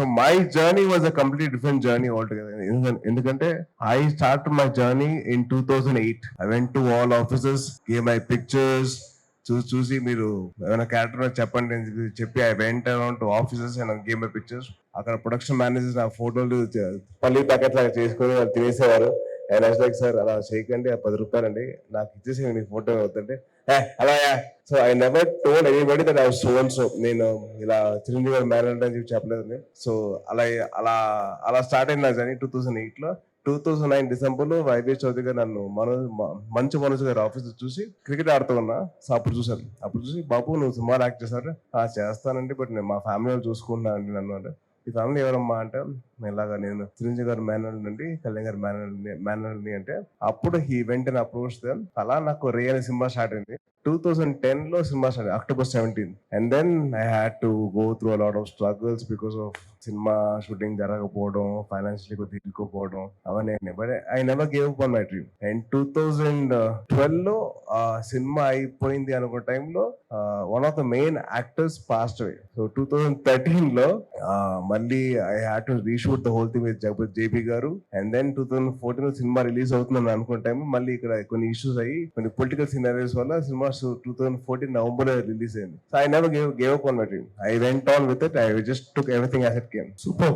So my journey was a complete different journey all together ఎందుకంటే I start my journey in two thousand eight I went to all offices gave my pictures చూసి చూసి మీరు ఏమైనా character చెప్పండి అని చెప్పి చెప్పి I went around to offices and gave my pictures అక్కడ ప్రొడక్షన్ మేనేజర్స్ నా ఫోటోలు పల్లీ పల్లి ప్యాకెట్ లాగా చేసుకొని వాళ్ళు తినేసేవారు. ఆయన లైక్ సార్ అలా చేయకండి ఆ పది రూపాయలండి. నాకు ఇచ్చేసి మీ ఫోటో అవుతుంటే "ఏ, అలా so I never told anybody that I so so నేను ఇలా చిరంజీవి గారు మేనేజర్ అని చెప్పి చెప్పలేదు సో అలా అలా అలా స్టార్ట్ అయింది నా జర్నీ టూ థౌసండ్ ఎయిట్లో. టూ థౌసండ్ నైన్ డిసెంబర్లో వైవి చౌదరి గారు నన్ను మనోజ్ మంచి మంచు మనోజ్ గారి ఆఫీస్ చూసి క్రికెట్ ఆడుతూ ఉన్నా. సో అప్పుడు చూశాను. అప్పుడు చూసి బాబు నువ్వు సినిమాలు యాక్ట్ చేశారు చేస్తానండి బట్ నేను మా ఫ్యామిలీ వాళ్ళు చూసుకుంటున్నానండి నన్ను అంటే. ఈ ఫ్యామిలీ ఎవరమ్మా అంటే ఇలాగా నేను చిరంజీవి గారి మేనల్ నుండి కళ్యాణ్ గారి మేనల్ మేనర్ని అంటే అప్పుడు హీ వెంట అప్రోచ్ దెన్ అలా నాకు రే అనే సినిమా స్టార్ట్ అయింది. టూ థౌసండ్ టెన్లో cinema start October seventeen and then I had to go through a lot of struggles because of cinema shooting జరగకపోవడం financial కొద్దిగా ఇరుక్కుపోవడం అవన్నీ but I never gave up on my dream and two thousand ట్వెల్వ్లో cinema అయిపోయింది అనుకున్న టైంలో one of the main actors passed away so two thousand థర్టీన్లో మళ్ళీ I had to reshoot the whole thing with Jagapathi JP గారు. And then two thousand ఫోర్టీన్లో cinema release అవుతుందని అనుకున్న time మళ్ళీ ఇక్కడ కొన్ని ఇష్యూస్ అయ్యి కొన్ని పొలిటికల్ సినారీస్ వల్ల సినిమా టూ థౌసండ్ ఫోర్టీన్ నవంబర్లో రిలీజ్ అయింది. So I never gave gave up on my dream I went on with it I just took everything as it came super